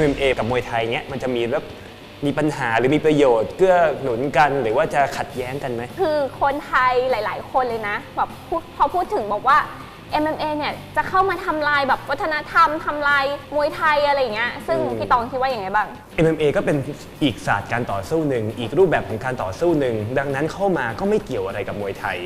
MMA กับมวยไทยเนี้ยมันจะมีแบบมีปัญหาหรือมีประโยชน์เกื้อหนุนกันหรือว่าจะขัดแย้งกันไหม คือคนไทยหลาย ๆ คนเลยนะแบบพูดพอพูดถึงบอกว่า MMA เนี่ยจะเข้ามาทำลายแบบวัฒนธรรมทำลายมวยไทยอะไรอย่างเงี้ยซึ่งอืมพี่ตองคิดว่าอย่างไงบ้าง MMA ก็เป็นอีกศาสตร์การต่อสู้หนึ่งอีกรูปแบบของการต่อสู้หนึ่งดังนั้นเข้ามาก็ไม่เกี่ยวอะไรกับมวยไทย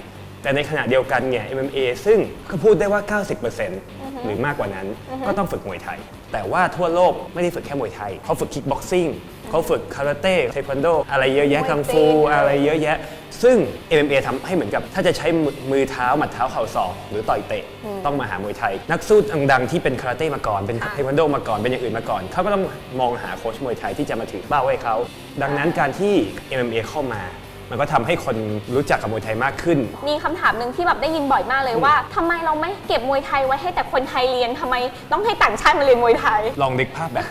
แต่ในขณะเดียวกันเนี่ย MMA ซึ่งก็พูดได้ว่า 90%หรือมากกว่านั้น ก็ต้องฝึกมวยไทย แต่ว่าทั่วโลกไม่ได้ฝึกแค่มวยไทย เขาฝึกคิกบ็อกซิ่งเขาฝึกคาราเต้เทควันโด อะไรเยอะแยะมวยกังฟูจีนอะไรเยอะแยะ ซึ่ง MMA ทำให้เหมือนกับ ถ้าจะใช้มือมือเท้าหมัดเท้าเข่าศอกหรือต่อยเตะ ต้องมาหามวยไทย นักสู้ดังๆที่เป็นคาราเต้มาก่อน เป็นเทควันโดมาก่อน เป็นอย่างอื่นมาก่อน เขาก็ต้องมองหาโค้ชมวยไทยที่จะมาถือเป้าให้เขา ดังนั้นการที่ MMA เข้ามา มันก็ทำให้คนรู้จักกับมวยไทยมากขึ้น มีคำถามหนึ่งที่แบบได้ยินบ่อยมากเลยว่าทำไมเราไม่เก็บมวยไทยไว้ให้แต่คนไทยเรียนทำไมต้องให้ต่างชาติมาเรียนมวยไทย ลองนึกภาพแบบ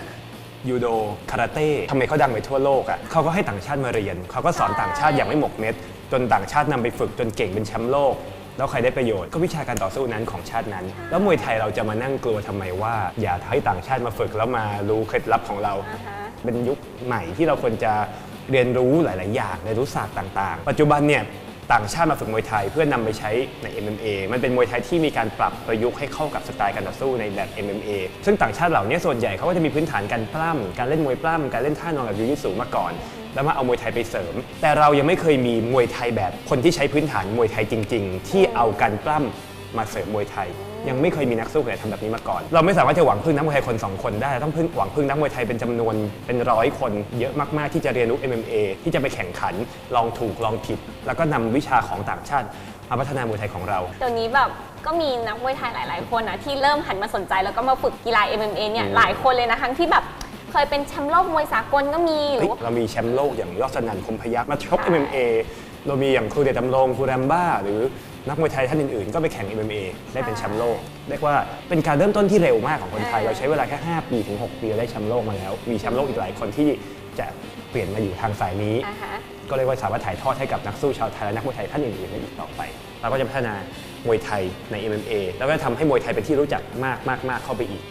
ยูโดคาราเต้ทำไมเขาดังไปทั่วโลกอะ่ะเขาก็ให้ต่างชาติมาเรียน เขาก็สอนต่างชาติอย่างไม่หมกเม็ด จนต่างชาตินำไปฝึกจนเก่งเป็นแชมป์โลก แล้วใครได้ประโยชน์ก็วิชาการต่อสู้นั้นของชาตินั้น แล้วมวยไทยเราจะมานั่งกลัวทำไมว่า อย่าให้ต่างชาติมาฝึกแล้วมารู้เคล็ดลับของเราอ่าฮะเป็นยุคใหม่ที่เราควรจะ เรียนรู้หลาย ๆ อย่างเรียนรู้ศาสตร์ต่าง ๆ ปัจจุบันเนี่ยต่างชาติมาฝึกมวยไทยเพื่อนำไปใช้ใน MMA มันเป็นมวยไทยที่มีการปรับประยุกต์ให้เข้ากับสไตล์การต่อสู้ในแบบ MMA ซึ่งต่างชาติเหล่านี้ส่วนใหญ่เขาก็จะมีพื้นฐานการปล้ำการเล่นมวยปล้ำการเล่นท่านอนแบบยูยิสูมาก่อน แล้วมาเอามวยไทยไปเสริม แต่เรายังไม่เคยมีมวยไทยแบบคนที่ใช้พื้นฐานมวยไทยจริง ๆ ที่เอาการปล้ำ มาเสริมมวยไทย ยังไม่เคยมีนักสู้คนไหนทำแบบนี้มาก่อน เราไม่สามารถจะหวังพึ่งนักมวยไทยคนสองคนได้เราต้องพึ่งหวังพึ่งนักมวยไทยเป็นจำนวนเป็นร้อยคนเยอะมากๆที่จะเรียนรู้ MMA ที่จะไปแข่งขันลองถูกลองผิด แล้วก็นำวิชาของต่างชาติมาพัฒนามวยไทยของเราเดี๋ยวนี้แบบก็มีนักมวยไทยหลาย ๆ คนนะที่เริ่มหันมาสนใจแล้วก็มาฝึกกีฬา MMA เนี่ยอืมหลายคนเลยนะทั้งที่แบบ เคยเป็นแชมป์โลกมวยสากลก็มีหรืเฮ้อยว่าเรามีแชมป์โลกอย่างยอดสนั่นคมพยักมาชกใช่ MMA เรามีอย่างครูเดชดำรงครูแรมบ้า หรือนักมวยไทยท่านอื่นๆ ก็ไปแข่ง MMA ได้เป็นแชมป์โลกเรียกว่าเป็นการเริ่มต้นที่เร็วมากของคนไทย เราใช้เวลาแค่ 5 ปีถึง 6 ปีได้แชมป์โลกมาแล้ว มีแชมป์โลกอีกหลายคนที่จะเปลี่ยนมาอยู่ทางสายนี้ อ่าฮะ ก็เรียกว่าสามารถถ่ายทอดให้กับนักสู้ชาวไทยและนักมวยไทยท่านอื่นๆได้อีกต่อไปเราก็จะพัฒนามวยไทยใน MMA แล้วก็ทำให้มวยไทยเป็นที่รู้จักมากๆๆเข้าไปอีก